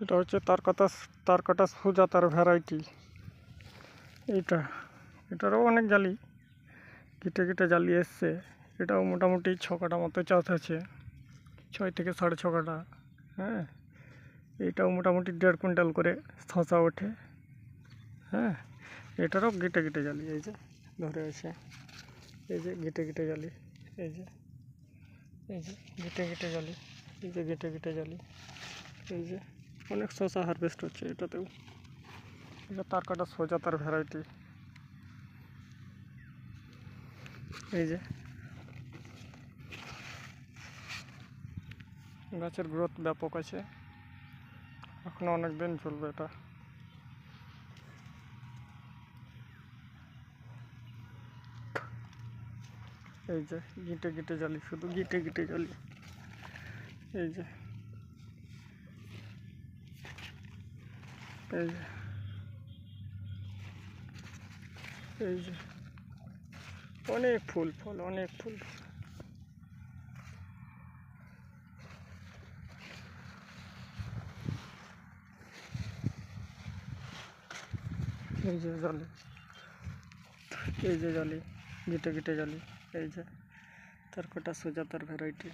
এটা হচ্ছে তারকাটা তারকাটা সুজাতার ভ্যারাইটি এইটা, এটারও অনেক জালি। কেটে কেটে জালি এসছে। এটাও মোটামুটি ছ কাটা মতো চাষ আছে। ছয় থেকে সাড়ে ছ কাটা হ্যাঁ? এইটাও মোটামুটি দেড় কুইন্টাল করে শশা ওঠে হ্যাঁ? এটারও গেটে গেটে জালি, এই যে ধরে আছে। এই যে গিটে গেটে জালি, এই যে এই যে গেটে গেটে জালি, এই যে গিটে গিটে জালি, এই যে অনেক শশা হারভেস্ট হচ্ছে এটাতেও। এটা তার কাটা সোজা, তার ভ্যারাইটি এই যে। গাছের গ্রোথ ব্যাপক আছে। এখনও অনেক দিন চলবে এটা। এই যে, গিটে গিটে জালি, শুধু গিটে গিটে জালি। এই যে। এই যে এই যে অনেক ফুল, ফল, অনেক ফুল। ফল এই যে জালি, এই যে জালি, গিটে গিটে জালি, এই যে, তার কটা সোজা, তার ভ্যারাইটি